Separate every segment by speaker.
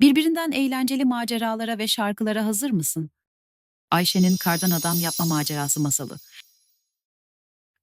Speaker 1: Birbirinden eğlenceli maceralara ve şarkılara hazır mısın? Ayşe'nin kardan adam yapma macerası masalı.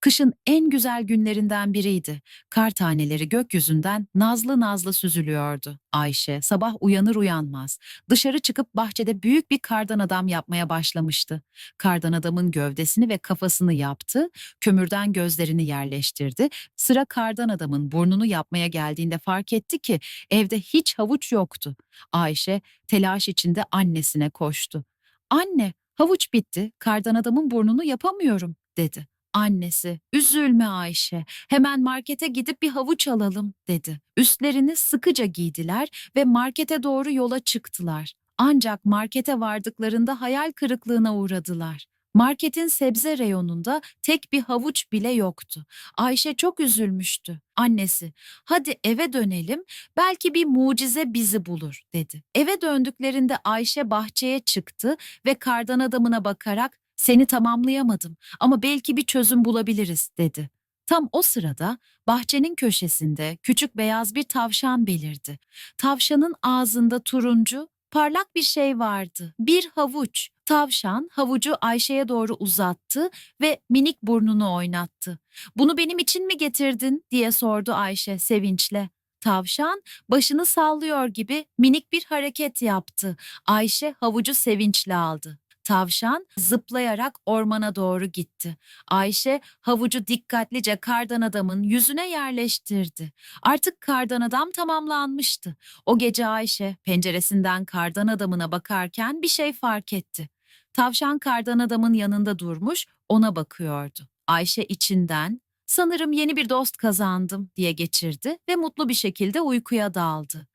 Speaker 1: Kışın en güzel günlerinden biriydi. Kar taneleri gökyüzünden nazlı nazlı süzülüyordu. Ayşe sabah uyanır uyanmaz dışarı çıkıp bahçede büyük bir kardan adam yapmaya başlamıştı. Kardan adamın gövdesini ve kafasını yaptı, kömürden gözlerini yerleştirdi. Sıra kardan adamın burnunu yapmaya geldiğinde fark etti ki evde hiç havuç yoktu. Ayşe telaş içinde annesine koştu. Anne, havuç bitti, kardan adamın burnunu yapamıyorum dedi. Annesi, üzülme Ayşe, hemen markete gidip bir havuç alalım dedi. Üstlerini sıkıca giydiler ve markete doğru yola çıktılar. Ancak markete vardıklarında hayal kırıklığına uğradılar. Marketin sebze reyonunda tek bir havuç bile yoktu. Ayşe çok üzülmüştü. Annesi, hadi eve dönelim, belki bir mucize bizi bulur dedi. Eve döndüklerinde Ayşe bahçeye çıktı ve kardan adamına bakarak seni tamamlayamadım ama belki bir çözüm bulabiliriz dedi. Tam o sırada bahçenin köşesinde küçük beyaz bir tavşan belirdi. Tavşanın ağzında turuncu, parlak bir şey vardı. Bir havuç. Tavşan havucu Ayşe'ye doğru uzattı ve minik burnunu oynattı. "Bunu benim için mi getirdin?" diye sordu Ayşe sevinçle. Tavşan başını sallıyor gibi minik bir hareket yaptı. Ayşe havucu sevinçle aldı. Tavşan zıplayarak ormana doğru gitti. Ayşe havucu dikkatlice kardan adamın yüzüne yerleştirdi. Artık kardan adam tamamlanmıştı. O gece Ayşe penceresinden kardan adamına bakarken bir şey fark etti. Tavşan kardan adamın yanında durmuş, ona bakıyordu. Ayşe içinden sanırım yeni bir dost kazandım diye geçirdi ve mutlu bir şekilde uykuya daldı.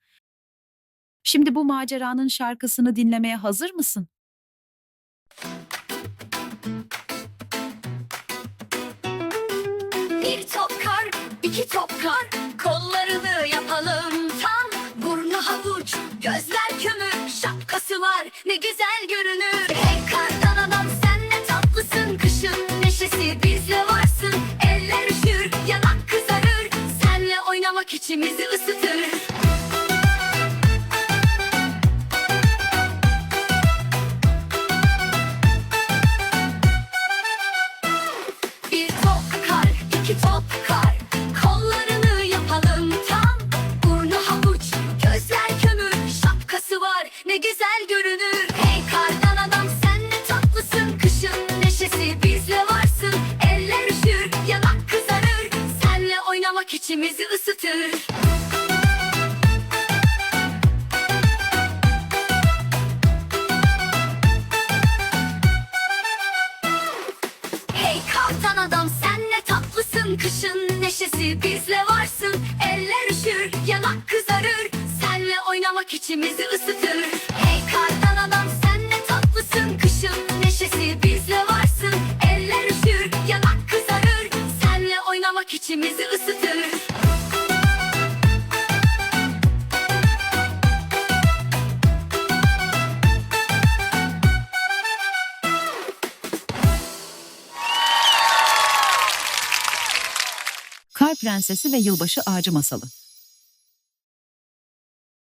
Speaker 1: Şimdi bu maceranın şarkısını dinlemeye hazır mısın?
Speaker 2: Bir top kar, iki top kar, kollarını yapalım tam. Burnu havuç, gözler kömür, şapkası var ne güzel görünür. Hey kardan adam sen ne tatlısın, kışın neşesi bizle varsın. Eller üşür, yanak kızarır, senle oynamak içimizi ısıtır. Senle oynamak içimizi ısıtır. Hey kardan adam sen ne tatlısın. Kışın neşesi bizle varsın. Eller üşür yanak kızarır. Senle oynamak içimizi ısıtır. Hey kardan adam sen ne tatlısın. Kışın neşesi bizle
Speaker 1: Prensesi ve Yılbaşı Ağacı Masalı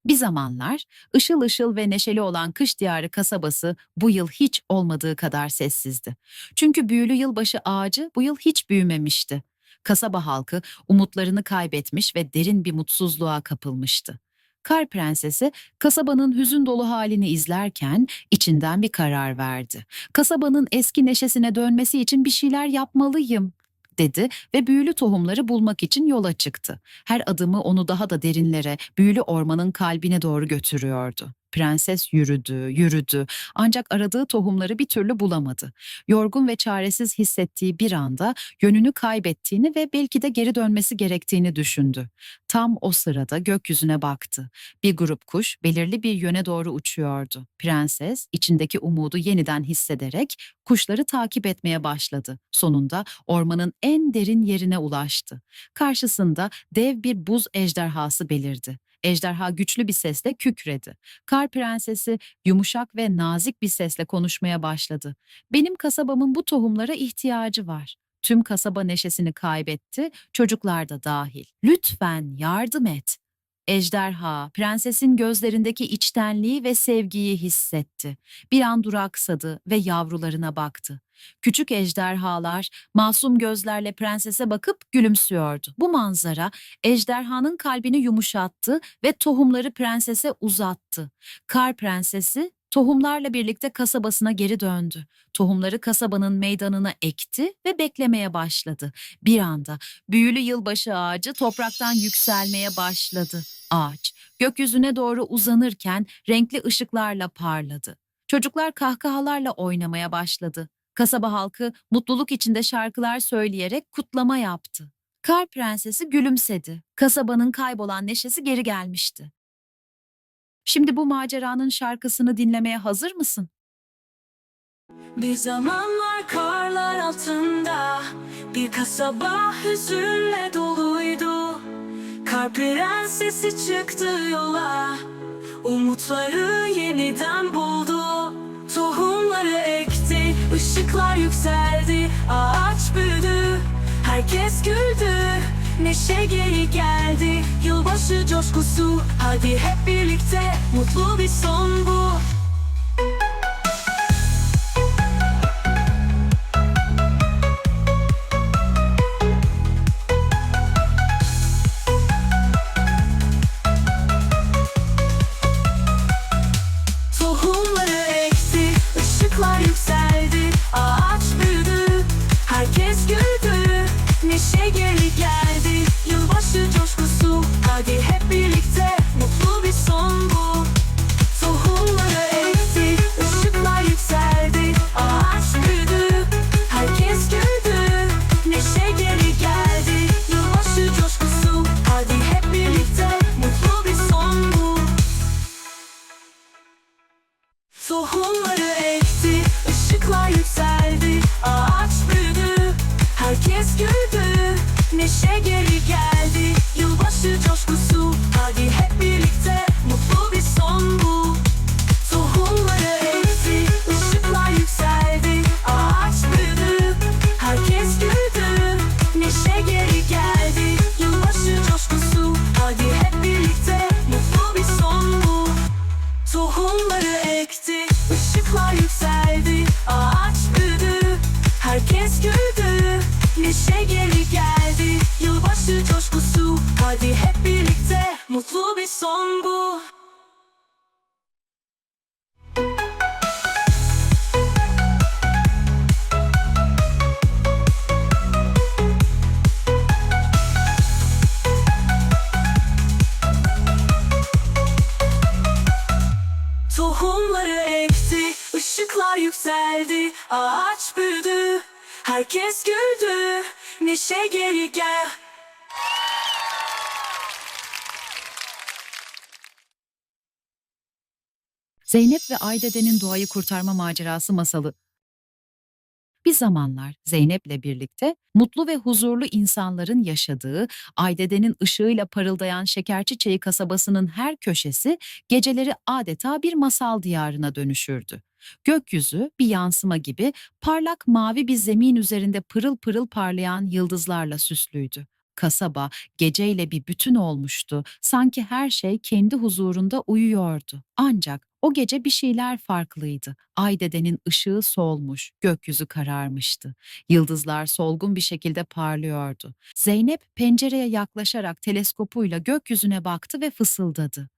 Speaker 1: Bir zamanlar ışıl ışıl ve neşeli olan kış diyarı kasabası bu yıl hiç olmadığı kadar sessizdi. Çünkü büyülü yılbaşı ağacı bu yıl hiç büyümemişti. Kasaba halkı umutlarını kaybetmiş ve derin bir mutsuzluğa kapılmıştı. Kar Prensesi kasabanın hüzün dolu halini izlerken içinden bir karar verdi. Kasabanın eski neşesine dönmesi için bir şeyler yapmalıyım dedi ve büyülü tohumları bulmak için yola çıktı. Her adımı onu daha da derinlere, büyülü ormanın kalbine doğru götürüyordu. Prenses yürüdü, yürüdü ancak aradığı tohumları bir türlü bulamadı. Yorgun ve çaresiz hissettiği bir anda yönünü kaybettiğini ve belki de geri dönmesi gerektiğini düşündü. Tam o sırada gökyüzüne baktı. Bir grup kuş belirli bir yöne doğru uçuyordu. Prenses içindeki umudu yeniden hissederek kuşları takip etmeye başladı. Sonunda ormanın en derin yerine ulaştı. Karşısında dev bir buz ejderhası belirdi. Ejderha güçlü bir sesle kükredi. Kar prensesi yumuşak ve nazik bir sesle konuşmaya başladı. Benim kasabamın bu tohumlara ihtiyacı var. Tüm kasaba neşesini kaybetti, çocuklar da dahil. Lütfen yardım et. Ejderha, prensesin gözlerindeki içtenliği ve sevgiyi hissetti. Bir an duraksadı ve yavrularına baktı. Küçük ejderhalar masum gözlerle prensese bakıp gülümsüyordu. Bu manzara ejderhanın kalbini yumuşattı ve tohumları prensese uzattı. Kar prensesi tohumlarla birlikte kasabasına geri döndü. Tohumları kasabanın meydanına ekti ve beklemeye başladı. Bir anda büyülü yılbaşı ağacı topraktan yükselmeye başladı. Ağaç gökyüzüne doğru uzanırken renkli ışıklarla parladı. Çocuklar kahkahalarla oynamaya başladı. Kasaba halkı mutluluk içinde şarkılar söyleyerek kutlama yaptı. Kar prensesi gülümsedi. Kasabanın kaybolan neşesi geri gelmişti. Şimdi bu maceranın şarkısını dinlemeye hazır mısın?
Speaker 3: Bir zamanlar karlar altında Bir kasaba hüzünle doluydu. Kar prensesi çıktı yola Umutları yeniden buldu. Tohumları ekti ışıklar yükseldi Ağaç büyüdü Herkes güldü Neşe geri geldi. Yılbaşı coşkusu. Hadi hep birlikte Mutlu bir son bu Tohumları ekti, ışıklar yükseldi, ağaç büyüdü, herkes güldü, neşe geri geldi, yılbaşı coşkusu, hadi hep birlikte mutlu bir son bu. Ağaç büyüdü, herkes güldü, neşe geri gel.
Speaker 1: Zeynep ve Aydede'nin doğayı kurtarma macerası masalı. Bir zamanlar Zeynep'le birlikte mutlu ve huzurlu insanların yaşadığı Aydede'nin ışığıyla parıldayan Şekerçiçeği kasabasının her köşesi geceleri adeta bir masal diyarına dönüşürdü. Gökyüzü bir yansıma gibi parlak mavi bir zemin üzerinde pırıl pırıl parlayan yıldızlarla süslüydü. Kasaba geceyle bir bütün olmuştu. Sanki her şey kendi huzurunda uyuyordu. Ancak o gece bir şeyler farklıydı. Aydede'nin ışığı solmuş, gökyüzü kararmıştı. Yıldızlar solgun bir şekilde parlıyordu. Zeynep pencereye yaklaşarak teleskopuyla gökyüzüne baktı ve fısıldadı.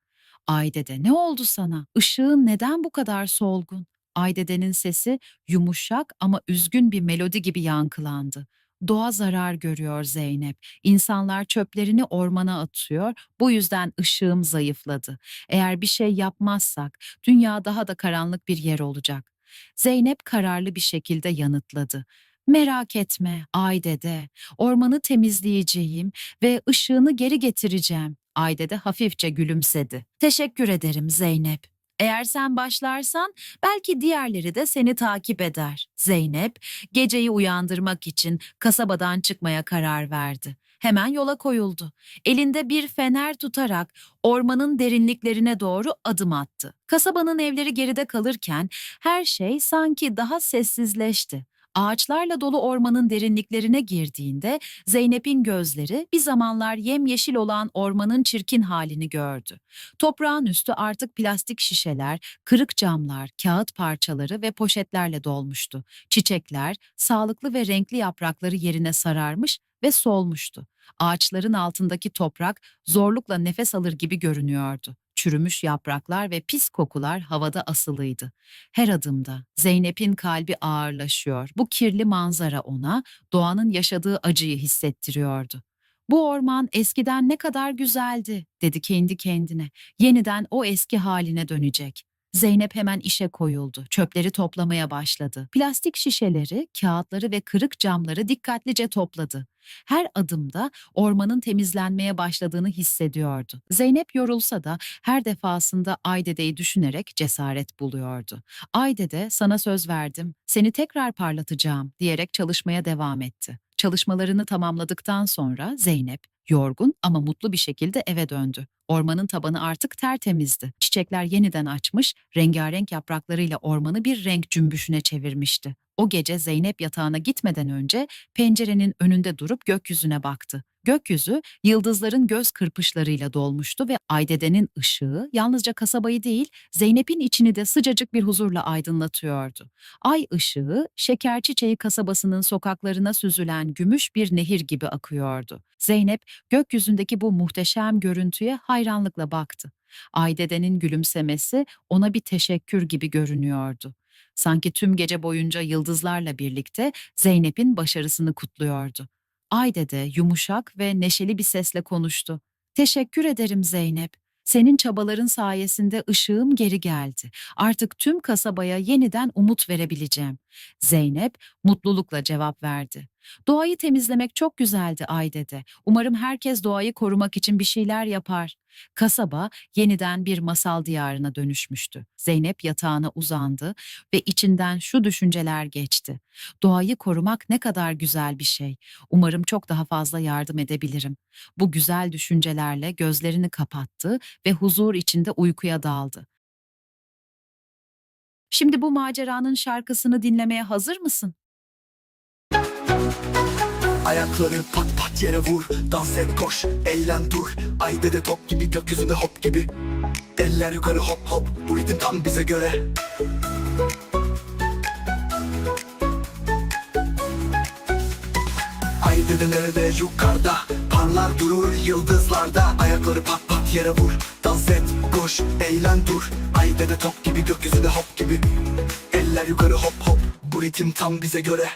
Speaker 1: Aydede ne oldu sana? Işığın neden bu kadar solgun? Aydede'nin sesi yumuşak ama üzgün bir melodi gibi yankılandı. Doğa zarar görüyor Zeynep. İnsanlar çöplerini ormana atıyor. Bu yüzden ışığım zayıfladı. Eğer bir şey yapmazsak dünya daha da karanlık bir yer olacak. Zeynep kararlı bir şekilde yanıtladı. Merak etme Aydede, ormanı temizleyeceğim ve ışığını geri getireceğim. Aydede hafifçe gülümsedi. Teşekkür ederim Zeynep. Eğer sen başlarsan belki diğerleri de seni takip eder. Zeynep geceyi uyandırmak için kasabadan çıkmaya karar verdi. Hemen yola koyuldu. Elinde bir fener tutarak ormanın derinliklerine doğru adım attı. Kasabanın evleri geride kalırken her şey sanki daha sessizleşti. Ağaçlarla dolu ormanın derinliklerine girdiğinde Zeynep'in gözleri bir zamanlar yemyeşil olan ormanın çirkin halini gördü. Toprağın üstü artık plastik şişeler, kırık camlar, kağıt parçaları ve poşetlerle dolmuştu. Çiçekler, sağlıklı ve renkli yaprakları yerine sararmış ve solmuştu. Ağaçların altındaki toprak zorlukla nefes alır gibi görünüyordu. Çürümüş yapraklar ve pis kokular havada asılıydı. Her adımda Zeynep'in kalbi ağırlaşıyor. Bu kirli manzara ona doğanın yaşadığı acıyı hissettiriyordu. Bu orman eskiden ne kadar güzeldi, dedi kendi kendine. Yeniden o eski haline dönecek. Zeynep hemen işe koyuldu. Çöpleri toplamaya başladı. Plastik şişeleri, kağıtları ve kırık camları dikkatlice topladı. Her adımda ormanın temizlenmeye başladığını hissediyordu. Zeynep yorulsa da her defasında Aydede'yi düşünerek cesaret buluyordu. Aydede sana söz verdim, seni tekrar parlatacağım diyerek çalışmaya devam etti. Çalışmalarını tamamladıktan sonra Zeynep yorgun ama mutlu bir şekilde eve döndü. Ormanın tabanı artık tertemizdi. Çiçekler yeniden açmış, rengarenk yapraklarıyla ormanı bir renk cümbüşüne çevirmişti. O gece Zeynep yatağına gitmeden önce pencerenin önünde durup gökyüzüne baktı. Gökyüzü yıldızların göz kırpışlarıyla dolmuştu ve Aydede'nin ışığı yalnızca kasabayı değil, Zeynep'in içini de sıcacık bir huzurla aydınlatıyordu. Ay ışığı, Şekerçiçeği kasabasının sokaklarına süzülen gümüş bir nehir gibi akıyordu. Zeynep, gökyüzündeki bu muhteşem görüntüye hayranlıkla baktı. Aydede'nin gülümsemesi ona bir teşekkür gibi görünüyordu. Sanki tüm gece boyunca yıldızlarla birlikte Zeynep'in başarısını kutluyordu. Aydede yumuşak ve neşeli bir sesle konuştu. Teşekkür ederim Zeynep. Senin çabaların sayesinde ışığım geri geldi. Artık tüm kasabaya yeniden umut verebileceğim. Zeynep mutlulukla cevap verdi. Doğayı temizlemek çok güzeldi Aydede. Umarım herkes doğayı korumak için bir şeyler yapar. Kasaba yeniden bir masal diyarına dönüşmüştü. Zeynep yatağına uzandı ve içinden şu düşünceler geçti. Doğayı korumak ne kadar güzel bir şey. Umarım çok daha fazla yardım edebilirim. Bu güzel düşüncelerle gözlerini kapattı ve huzur içinde uykuya daldı. Şimdi bu maceranın şarkısını dinlemeye hazır mısın?
Speaker 4: Ayakları pat pat yere vur Dans et koş eğlen dur. Ayda de top gibi gökyüzünde hop gibi. Eller yukarı hop hop Bu ritim tam bize göre. Ayda de nerede? Yukarıda. Parlar durur yıldızlarda. Ayakları pat pat yere vur Dans et koş eğlen dur. Ayda de top gibi gökyüzünde hop gibi. Eller yukarı hop hop Bu ritim tam bize göre